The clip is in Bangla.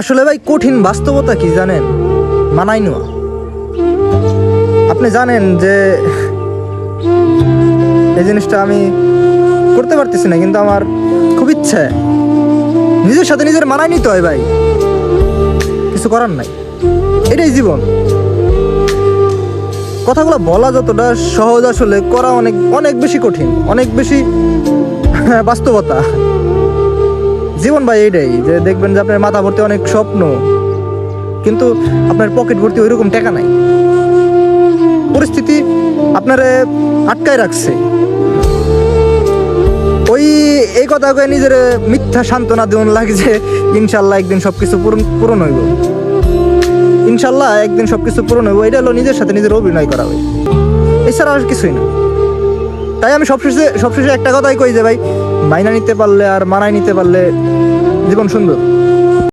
আসলে ভাই কঠিন বাস্তবতা কি জানেন? মানাই নেওয়া। আপনি জানেন যে এই জিনিসটা আমি করতে পারতেছি না, কিন্তু আমার খুব ইচ্ছে। নিজের সাথে নিজের মানায় নিতে হয় ভাই। কিছু করার নাই। এটাই জীবন। কথাগুলো বলা যতটা সহজ আসলে করা অনেক অনেক বেশি কঠিন। অনেক বেশি বাস্তবতা। জীবন ভাই এইটাই, যে দেখবেন যে আপনার মাথা ভর্তি অনেক স্বপ্ন, কিন্তু আপনার পকেট ভর্তি ওইরকম টাকা নাই। পরিস্থিতি আপনারে আটকায় রাখছে। ওই, এই কথা কয়ে নিজের মিথ্যা সান্ত্বনা দেওয়ান লাগে যে ইনশাল্লাহ একদিন সবকিছু পূরণ পূরণ হইব। ইনশাল্লাহ একদিন সবকিছু পূরণ হইব, এটা হলো নিজের সাথে নিজের অভিনয় করা হয়। এছাড়া আর কিছুই না। তাই আমি সবশেষে সবশেষে একটা কথাই কই যে ভাই, মাইনা নিতে পারলে আর মানায় নিতে পারলে জীবন সুন্দর।